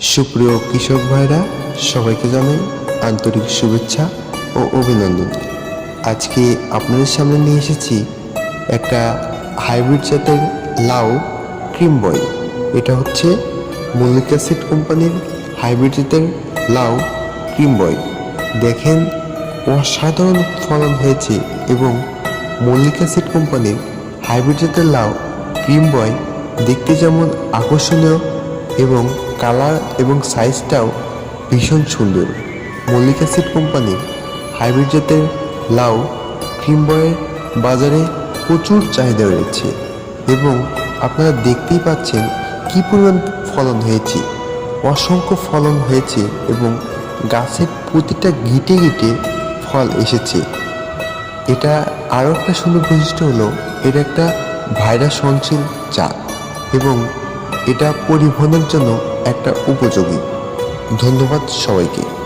সুপ্রিয় কৃষক ভাইরা, সবাইকে জানাই আন্তরিক শুভেচ্ছা ও অভিনন্দন। আজকে আপনাদের সামনে নিয়ে এসেছি একটা হাইব্রিড জাতের লাউ ক্রিম বয়। এটা হচ্ছে মল্লিক অ্যাসিড কোম্পানির হাইব্রিড জাতের লাউ ক্রিম বয়। দেখেন, অসাধারণ ফলন হয়েছে এবং মল্লিক অ্যাসিড কোম্পানির হাইব্রিড জাতের লাউ ক্রিম বয় দেখতে যেমন আকর্ষণীয় এবং কালার এবং সাইজটাও ভীষণ সুন্দর। মল্লিক অ্যাসিড কোম্পানির হাইব্রিড জাতের লাউ ক্রিম বয়ের বাজারে প্রচুর চাহিদা রয়েছে এবং আপনারা দেখতেই পাচ্ছেন কী পরিমাণ ফলন হয়েছে। অসংখ্য ফলন হয়েছে এবং গাছের প্রতিটা গিটে গিটে ফল এসেছে। এটা আরও একটা সুন্দর বৈশিষ্ট্য হলো এটা একটা ভাইরাস সহনশীল জাত এবং এটা পরিবহনের জন্য একটা উপযোগী। ধন্যবাদ সবাইকে।